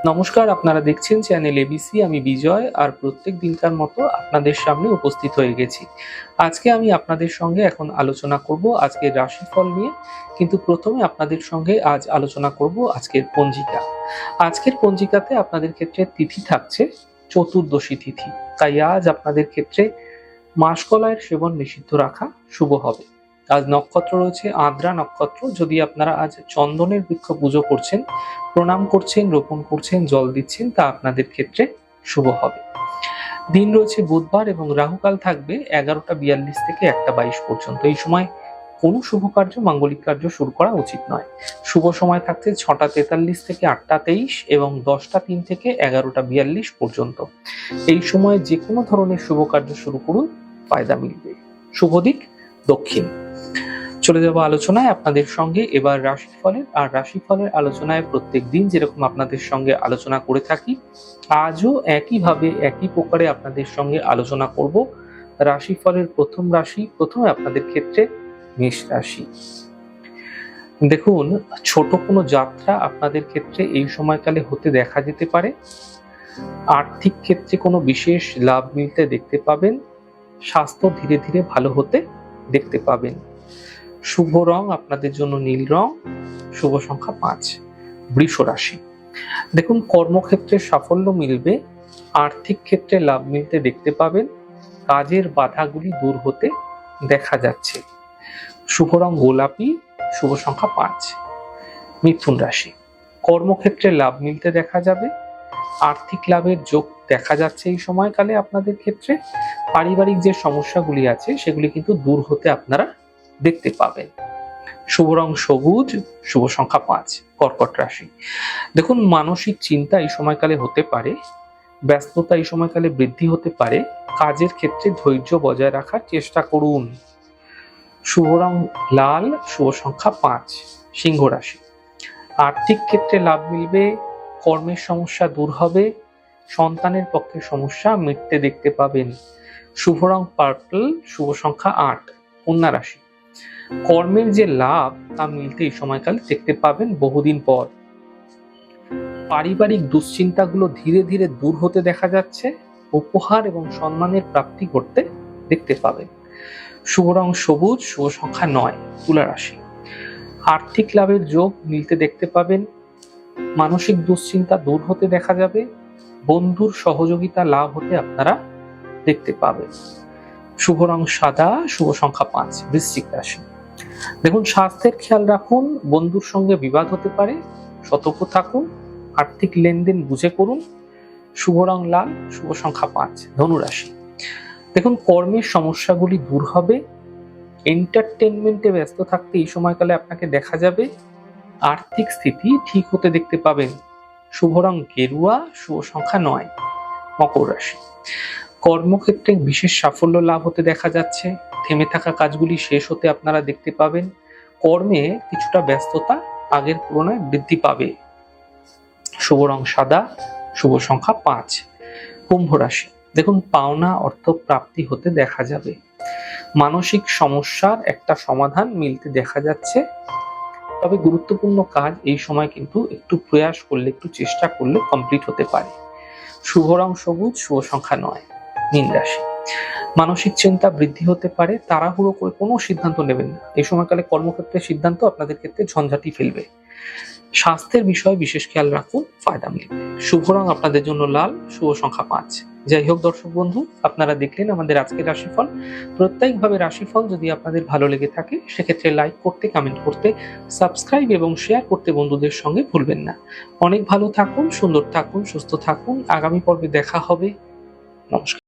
নমস্কার, আপনারা দেখছেন চ্যানেল এবিসি আমি বিজয়, আর প্রত্যেক দিনকার মতো আপনাদের সামনে উপস্থিত হয়ে গেছি। আজকে আমি আপনাদের সঙ্গে এখন আলোচনা করব আজকের রাশিফল নিয়ে, কিন্তু প্রথমে আপনাদের সঙ্গে আজ আলোচনা করব আজকের পঞ্জিকা। আজকের পঞ্জিকাতে আপনাদের ক্ষেত্রে তিথি থাকছে চতুর্দশী তিথি, তাই আজ আপনাদের ক্ষেত্রে মাসকলায়ের সেবন নিষিদ্ধ রাখা শুভ হবে। আজ নক্ষত্র রয়েছে, আদ্রা নক্ষত্র। যদি আপনারা আজ চন্দনের বৃক্ষ পুজো করছেন, প্রণাম করছেন, রোপণ করছেন, জল দিচ্ছেন, তা আপনাদের ক্ষেত্রে শুভ হবে। দিন রয়েছে বুধবার এবং রাহুকাল থাকবে এগারোটা বিয়াল্লিশ থেকে একটা বাইশ পর্যন্ত। এই সময় কোনো শুভ কার্য, মাঙ্গলিক কার্য শুরু করা উচিত নয়। শুভ সময় থাকছে ছটা তেতাল্লিশ থেকে আটটা তেইশ এবং দশটা তিন থেকে এগারোটা বিয়াল্লিশ পর্যন্ত। এই সময় যে কোনো ধরনের শুভ কার্য শুরু করুন, ফায়দা মিলবে। শুভ দিক, দক্ষিণ। চলে যাব আলোচনায় আপনাদের সঙ্গে। এবার রাশিফলের আর রাশিফলের আলোচনায় প্রত্যেক দিন যেরকম আপনাদের সঙ্গে আলোচনা করে থাকি, আজও একইভাবে একই প্রকারে আপনাদের সঙ্গে আলোচনা করব। রাশিফলের প্রথম রাশি, প্রথমে আপনাদের ক্ষেত্রে মেষ রাশি। দেখুন, ছোট কোনো যাত্রা আপনাদের ক্ষেত্রে এই সময়কালে হতে দেখা যেতে পারে। আর্থিক ক্ষেত্রে কোনো বিশেষ লাভ মিলতে দেখতে পাবেন। স্বাস্থ্য ধীরে ধীরে ভালো হতে দেখতে পাবেন। শুভ রং, আপনাদের জন্য নীল রং, শুভ সংখ্যা পাঁচ, বৃষ রাশি। দেখুন, কর্মক্ষেত্রে সাফল্য মিলবে, আর্থিক ক্ষেত্রে লাভ মিলতে দেখতে পাবেন, কাজের বাধাগুলি দূর হতে দেখা যাচ্ছে। শুভ রং গোলাপি, শুভ সংখ্যা পাঁচ, মিথুন রাশি। কর্মক্ষেত্রে লাভ মিলতে দেখা যাবে, আর্থিক লাভের যোগ দেখা যাচ্ছে এই সময়কালে আপনাদের ক্ষেত্রে। পারিবারিক যে সমস্যাগুলি আছে, সেগুলি কিন্তু দূর হতে আপনারা দেখতে পাবেন। শুভ রং সবুজ, শুভ সংখ্যা পাঁচ, কর্কট রাশি। দেখুন, মানসিক চিন্তা এই সময়কালে হতে পারে, ব্যস্ততা এই সময়কালে বৃদ্ধি হতে পারে। কাজের ক্ষেত্রে ধৈর্য বজায় রাখার চেষ্টা করুন। শুভ রং লাল, শুভ সংখ্যা পাঁচ, সিংহ রাশি। আর্থিক ক্ষেত্রে লাভ মিলবে, কর্মের সমস্যা দূর হবে, সন্তানের পক্ষে সমস্যা মিটতে দেখতে পাবেন। শুভ রং পার্পল, শুভ সংখ্যা আট, কন্যা রাশি। কর্মের যে লাভ, তা মিলতে সময়কালে দেখতে পাবেন বহুদিন পর। পারিবারিক দুশ্চিন্তাগুলো ধীরে ধীরে দূর হতে দেখা যাচ্ছে, উপহার এবং সম্মানের প্রাপ্তি করতে দেখতে পাবেন। শুভ রং সবুজ, শুভ সংখ্যা নয়, তুলা রাশি। আর্থিক লাভের যোগ মিলতে দেখতে পাবেন, মানসিক দুশ্চিন্তা দূর হতে দেখা যাবে, বন্ধুর সহযোগিতা লাভ হতে আপনারা দেখতে পাবেন। শুভ রং সাদা, শুভ সংখ্যা পাঁচ, বৃশ্চিক রাশি। দেখুন, স্বাস্থ্যের খেয়াল রাখুন, বন্ধুর সঙ্গে বিবাদ হতে পারে, সতর্ক থাকুন, আর্থিক লেনদেন বুঝে করুন, শুভ রং লাল, শুভ সংখ্যা পাঁচ, ধনুরাশি। দেখুন, কর্মের সমস্যাগুলি দূর হবে এন্টারটেনমেন্টে ব্যস্ত থাকতে এই সময়কালে আপনাকে দেখা যাবে, আর্থিক স্থিতি ঠিক হতে দেখতে পাবেন। শুভ রং গেরুয়া, শুভ সংখ্যা নয়, মকর রাশি। কর্মক্ষেত্রে বিশেষ সাফল্য লাভ হতে দেখা যাচ্ছে। থেমে থাকা কাজগুলি শেষ হতে আপনারা দেখতে পাবেন। কর্মে কিছুটা ব্যস্ততা আগের তুলনায় বৃদ্ধি পাবে। শুভ রং সাদা, শুভ সংখ্যা পাঁচ। কুম্ভ রাশি। দেখুন, পাওনা অর্থ প্রাপ্তি হতে দেখা যাবে। মানসিক সমস্যার একটা সমাধান মিলতে দেখা যাচ্ছে। তবে গুরুত্বপূর্ণ কাজ এই সময় কিন্তু একটু প্রয়াস করলে, একটু চেষ্টা করলে কমপ্লিট হতে পারে। শুভ রং সবুজ, শুভ সংখ্যা নয়। মীন রাশি মানসিক চিন্তা বৃদ্ধি হতে পারে, তাড়াহুড়ো করে কোনো সিদ্ধান্ত নেবেন না। এই সময়কালে কর্মক্ষেত্রে সিদ্ধান্ত আপনাদের ক্ষেত্রে ঝঞ্ঝাটি ফেলবে। স্বাস্থ্যের বিষয়ে বিশেষ খেয়াল রাখুন, ফায়দা মিলবে শুভ রং আপনাদের জন্য লাল, শুভ সংখ্যা পাঁচ। যাই হোক দর্শক বন্ধু, আপনারা দেখলেন আমাদের আজকের রাশিফল। প্রত্যেকভাবে রাশিফল যদি আপনাদের ভালো লেগে থাকে, সেক্ষেত্রে লাইক করতে কমেন্ট করতে সাবস্ক্রাইব এবং শেয়ার করতে বন্ধুদের সঙ্গে ভুলবেন না। অনেক ভালো থাকুন, সুন্দর থাকুন, সুস্থ থাকুন। আগামী পর্বে দেখা হবে। নমস্কার।